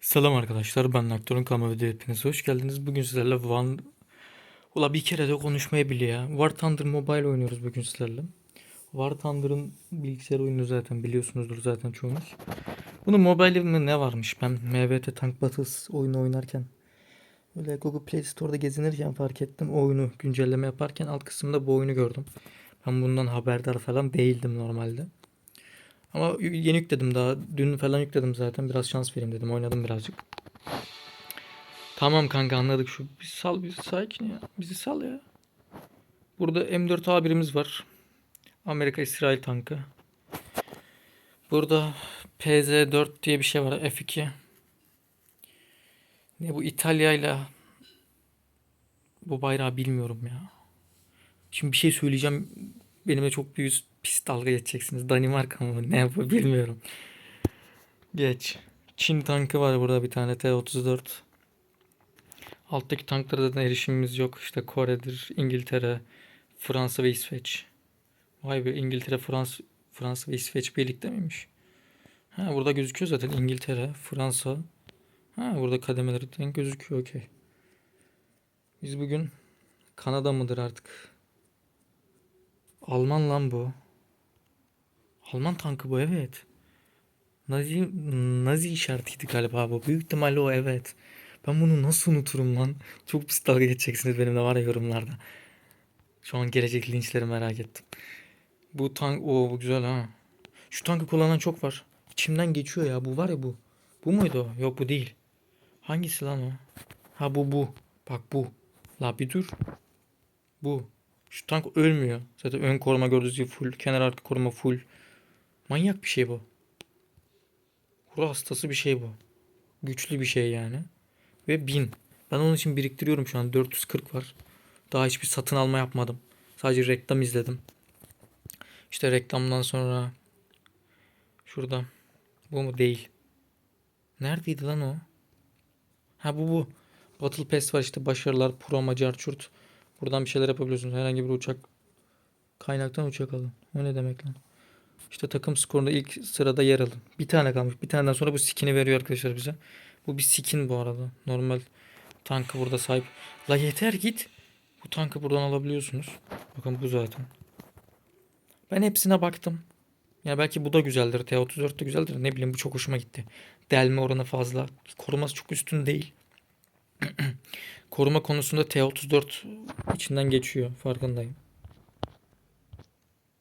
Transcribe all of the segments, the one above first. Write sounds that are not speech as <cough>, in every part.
Selam arkadaşlar ben Aktörün Kama Video hepiniz hoş geldiniz. Bugün sizlerle Van... Ula bir kere de konuşmayı bil ya. War Thunder Mobile oynuyoruz bugün sizlerle. War Thunder'ın bilgisayar oyunu zaten biliyorsunuzdur zaten çoğunuz. Bunun mobile'inde ne varmış? Ben MVT Tank Battles oyunu oynarken Öyle Google Play Store'da gezinirken fark ettim. O oyunu güncelleme yaparken alt kısımda bu oyunu gördüm. Ben bundan haberdar falan değildim normalde. Ama yeni yükledim daha. Dün falan yükledim zaten. Biraz şans vereyim dedim. Oynadım birazcık. Tamam kanka anladık şu. Bir sal bizi sakin ya. Bizi sal ya. Burada M4A1'imiz var. Amerika İsrail tankı. Burada PZ4 diye bir şey var. F2. Ne bu İtalya ile bu bayrağı bilmiyorum ya. Şimdi bir şey söyleyeceğim. Benimle çok büyük pis dalga geçeceksiniz. Danimarka mı? Ne yapıyor bilmiyorum. Geç. Çin tankı var burada bir tane T-34. Alttaki tanklara da erişimimiz yok. İşte Kore'dir, İngiltere, Fransa ve İsveç. Vay be İngiltere, Fransa, Fransa ve İsveç birlikte miymiş? Ha burada gözüküyor zaten İngiltere, Fransa. Ha burada kademeleri gözüküyor okey. Biz bugün Kanada mıdır artık? Alman lan bu. Alman tankı bu evet. Nazi, Nazi işaretiydi galiba bu. Büyük ihtimalle o evet. Ben bunu nasıl unuturum lan? Çok pis dalga geçeceksiniz benimle var ya yorumlarda. Şu an gelecek linçleri merak ettim. Bu tank o bu güzel ha. Şu tankı kullanan çok var. İçimden geçiyor ya bu var ya bu. Bu muydu o? Yok bu değil. Hangisi lan o? Ha bu bu. Bak bu. La bir dur. Bu. Şu tank ölmüyor. Zaten ön koruma gördüğünüz gibi full. Kenar arka koruma full. Manyak bir şey bu. Ruh hastası bir şey bu. Güçlü bir şey yani. Ve 1000. Ben onun için biriktiriyorum şu an. 440 var. Daha hiçbir satın alma yapmadım. Sadece reklam izledim. İşte reklamdan sonra şurada. Bu mu? Değil. Neredeydi lan o? Ha bu bu. Battle Pass var işte başarılar, pro, macar, çurt. Buradan bir şeyler yapabiliyorsunuz. Herhangi bir uçak kaynaktan uçak alın. O ne demek lan? İşte takım skorunda ilk sırada yer alın. Bir tane kalmış. Bir taneden sonra bu skin'i veriyor arkadaşlar bize. Bu bir skin bu arada. Normal tankı burada sahip. La yeter git. Bu tankı buradan alabiliyorsunuz. Bakın bu zaten. Ben hepsine baktım. Ya belki bu da güzeldir. T34 de güzeldir. Ne bileyim bu çok hoşuma gitti. Delme oranı fazla. Koruması çok üstün değil. <clears throat> Koruma konusunda T34 içinden geçiyor. Farkındayım.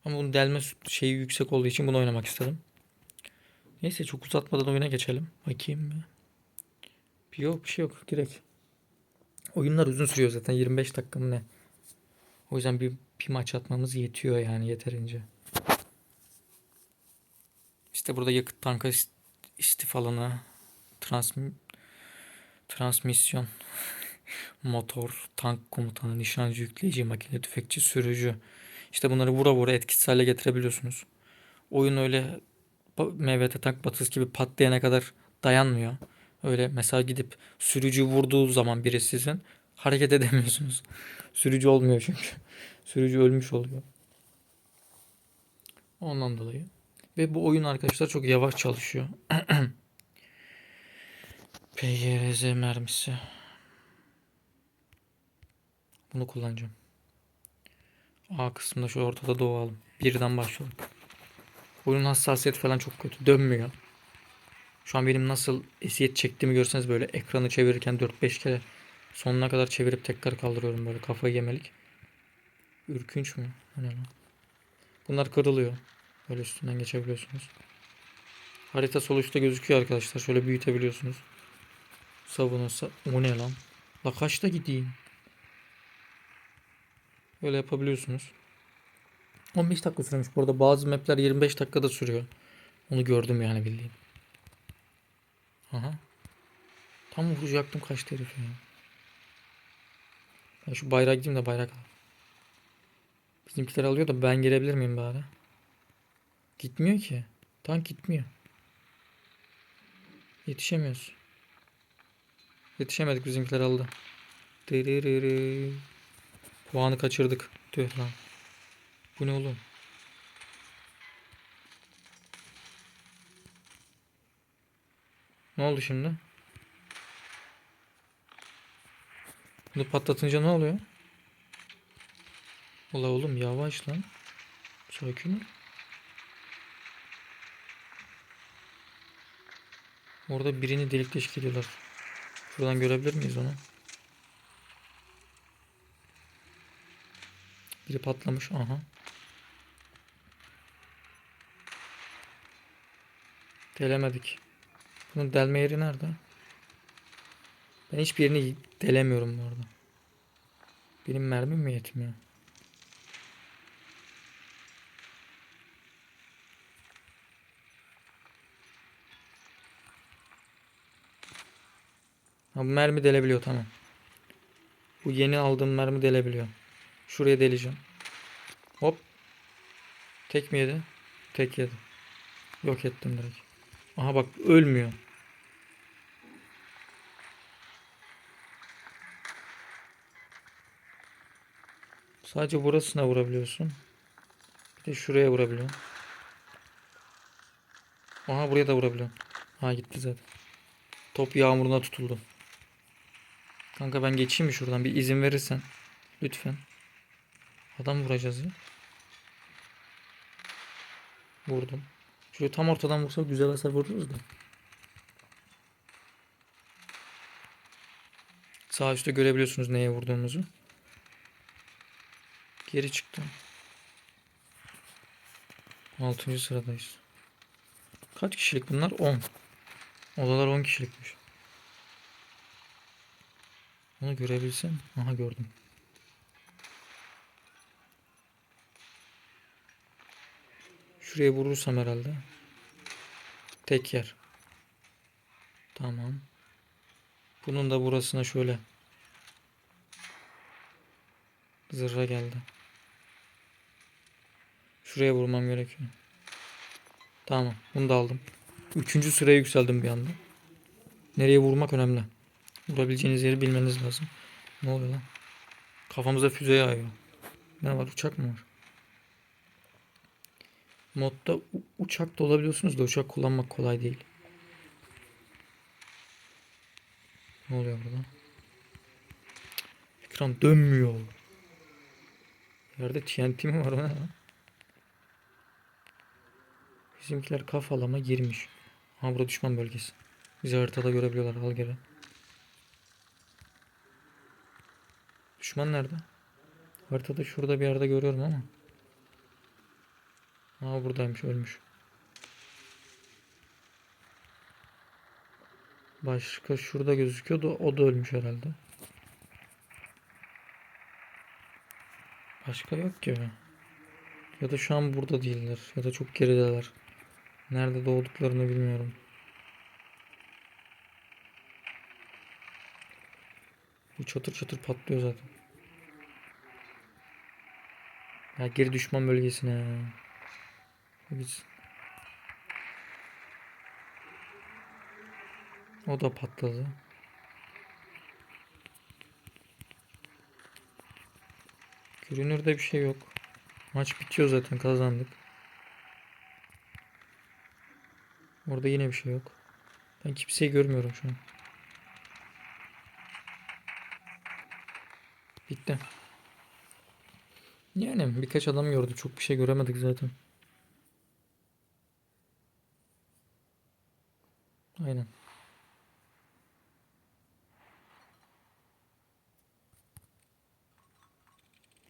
Ama bunun delme şeyi yüksek olduğu için bunu oynamak istedim. Neyse çok uzatmadan oyuna geçelim. Bakayım? Bir yok bir şey yok. Direkt. Oyunlar uzun sürüyor zaten. 25 dakika mı ne? O yüzden bir, bir maç atmamız yetiyor yani yeterince. İşte burada yakıt tanka istif alanı, trans, transmisyon, <laughs> motor, tank komutanı, nişancı, yükleyici, makine, tüfekçi, sürücü. İşte bunları vura vura etkisiz hale getirebiliyorsunuz. Oyun öyle MVT tank batısı gibi patlayana kadar dayanmıyor. Öyle mesela gidip sürücü vurduğu zaman biri sizin hareket <laughs> edemiyorsunuz. Sürücü olmuyor çünkü. <laughs> Sürücü ölmüş oluyor. Ondan dolayı. Ve bu oyun arkadaşlar çok yavaş çalışıyor. <clears throat> PGRZ mermisi. Bunu kullanacağım. A kısmında şu ortada doğalım. Birden başlayalım. Oyunun hassasiyeti falan çok kötü. Dönmüyor. Şu an benim nasıl esiyet çektiğimi görseniz böyle ekranı çevirirken 4-5 kere sonuna kadar çevirip tekrar kaldırıyorum böyle kafayı yemelik. Ürkünç mü? Lan? Bunlar kırılıyor. Böyle üstünden geçebiliyorsunuz. Harita sol gözüküyor arkadaşlar. Şöyle büyütebiliyorsunuz. Savunursa. O ne lan? La kaçta gideyim? Böyle yapabiliyorsunuz. 15 dakika sürmüş. Bu arada bazı mapler 25 dakikada sürüyor. Onu gördüm yani bildiğim. Aha. Tam vuracaktım kaçtı herif ya. Ben şu bayrağa gideyim de bayrak al. Bizimkiler alıyor da ben girebilir miyim bari? Gitmiyor ki. Tank gitmiyor. Yetişemiyoruz. Yetişemedik bizimkiler aldı. Diriri. Puanı kaçırdık. Tüh lan. Bu ne oğlum? Ne oldu şimdi? Bunu patlatınca ne oluyor? Ola oğlum yavaş lan. Sakin ol. Orada birini delik deşik ediyorlar. Şuradan görebilir miyiz onu? Biri patlamış. Aha. Delemedik. Bunun delme yeri nerede? Ben hiçbir yerini delemiyorum bu arada. Benim mermim mi yetmiyor? Ha, mermi delebiliyor tamam. Bu yeni aldığım mermi delebiliyor. Şuraya deleceğim. Hop. Tek mi yedi? Tek yedi. Yok ettim direkt. Aha bak ölmüyor. Sadece burasına vurabiliyorsun. Bir de şuraya vurabiliyorsun. Aha buraya da vurabiliyorsun. Ha gitti zaten. Top yağmuruna tutuldu. Kanka ben geçeyim mi şuradan? Bir izin verirsen. Lütfen. Adam vuracağız ya. Vurdum. Şöyle tam ortadan vursa güzel hasar vururuz da. Sağ üstte görebiliyorsunuz neye vurduğumuzu. Geri çıktım. 6. sıradayız. Kaç kişilik bunlar? 10. Odalar 10 kişilikmiş. Onu görebilsem. Aha gördüm. Şuraya vurursam herhalde. Tek yer. Tamam. Bunun da burasına şöyle. Zırra geldi. Şuraya vurmam gerekiyor. Tamam. Bunu da aldım. Üçüncü sıraya yükseldim bir anda. Nereye vurmak önemli. Vurabileceğiniz yeri bilmeniz lazım. Ne oluyor lan? Kafamıza füze yağıyor. Ne var? Uçak mı var? Modda uçak da olabiliyorsunuz da uçak kullanmak kolay değil. Ne oluyor burada? Ekran dönmüyor. Yerde TNT mi var o ne lan? Bizimkiler kafalama girmiş. Ha burada düşman bölgesi. Bizi haritada görebiliyorlar. Al geri. Düşman nerede? Haritada şurada bir yerde görüyorum ama. Ha buradaymış ölmüş. Başka şurada gözüküyordu. O da ölmüş herhalde. Başka yok ki. Ya da şu an burada değiller. Ya da çok gerideler. Nerede doğduklarını bilmiyorum. Bu çatır çatır patlıyor zaten. Ya geri düşman bölgesine. Biz. O da patladı. Görünürde bir şey yok. Maç bitiyor zaten kazandık. Orada yine bir şey yok. Ben kimseyi görmüyorum şu an. Bitti. Yani birkaç adam gördü. Çok bir şey göremedik zaten. Aynen.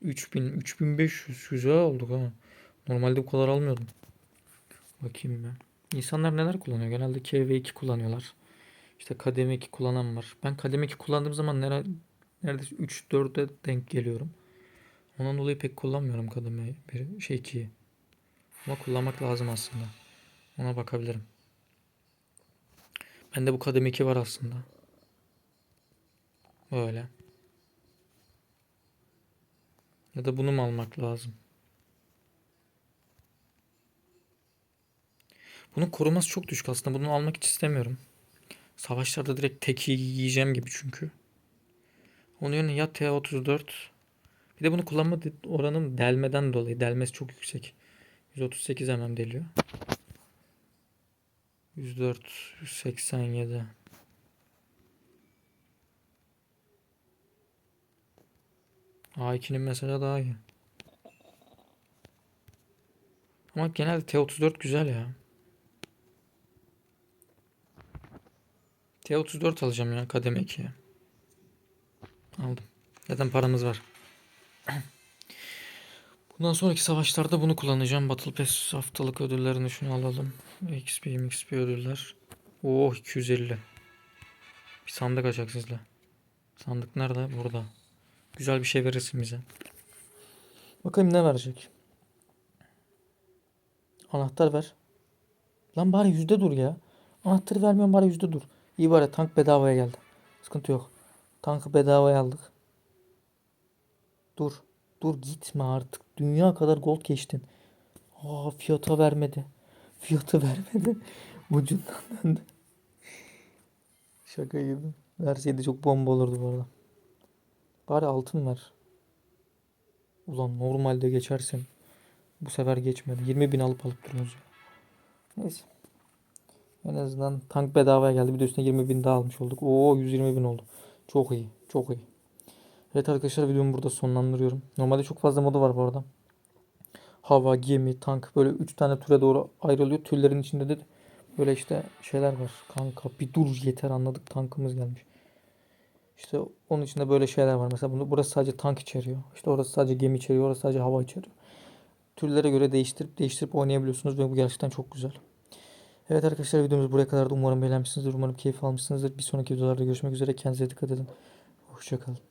Üç bin, üç bin beş yüz güzel olduk ha. Normalde bu kadar almıyordum. Bakayım ben. İnsanlar neler kullanıyor? Genelde KV2 kullanıyorlar. İşte kademe 2 kullanan var. Ben kademe 2 kullandığım zaman nere, neredeyse 3-4'e denk geliyorum. Ondan dolayı pek kullanmıyorum kademe bir şey 2'yi. Ama kullanmak lazım aslında. Ona bakabilirim. Bende bu kademe 2 var aslında. Böyle. Ya da bunu mu almak lazım? Bunun koruması çok düşük aslında. Bunu almak hiç istemiyorum. Savaşlarda direkt teki yiyeceğim gibi çünkü. Onun yerine ya T34 bir de bunu kullanma oranım delmeden dolayı. Delmesi çok yüksek. 138 mm deliyor. 104, 187. A2'nin mesela daha iyi. Ama genelde T34 güzel ya. T34 alacağım ya kademe 2'ye. Aldım. Zaten paramız var. Bundan sonraki savaşlarda bunu kullanacağım. Battle Pass haftalık ödüllerini şunu alalım. XP, XP ödüller. Oh 250. Bir sandık açacak sizle. Sandık nerede? Burada. Güzel bir şey verirsin bize. Bakayım ne verecek. Anahtar ver. Lan bari yüzde dur ya. Anahtarı vermiyorum bari yüzde dur. İyi bari tank bedavaya geldi. Sıkıntı yok. Tankı bedavaya aldık. Dur. Dur gitme artık. Dünya kadar gold geçtin. Aa fiyata vermedi. Fiyatı <laughs> vermedi. Ucundan döndü. Şaka gibi. Verseydi çok bomba olurdu bu arada. Bari altın ver. Ulan normalde geçersin. Bu sefer geçmedi. 20 bin alıp alıp duruyoruz ya. Neyse. En azından tank bedavaya geldi. Bir de üstüne 20 bin daha almış olduk. Oo 120 bin oldu. Çok iyi. Çok iyi. Evet arkadaşlar videomu burada sonlandırıyorum. Normalde çok fazla modu var bu arada. Hava, gemi, tank böyle 3 tane türe doğru ayrılıyor. Türlerin içinde de böyle işte şeyler var. Kanka bir dur yeter anladık tankımız gelmiş. İşte onun içinde böyle şeyler var. Mesela bunu, burası sadece tank içeriyor. İşte orası sadece gemi içeriyor. Orası sadece hava içeriyor. Türlere göre değiştirip değiştirip oynayabiliyorsunuz ve bu gerçekten çok güzel. Evet arkadaşlar videomuz buraya kadar. Umarım beğenmişsinizdir. Umarım keyif almışsınızdır. Bir sonraki videolarda görüşmek üzere. Kendinize dikkat edin. Hoşçakalın.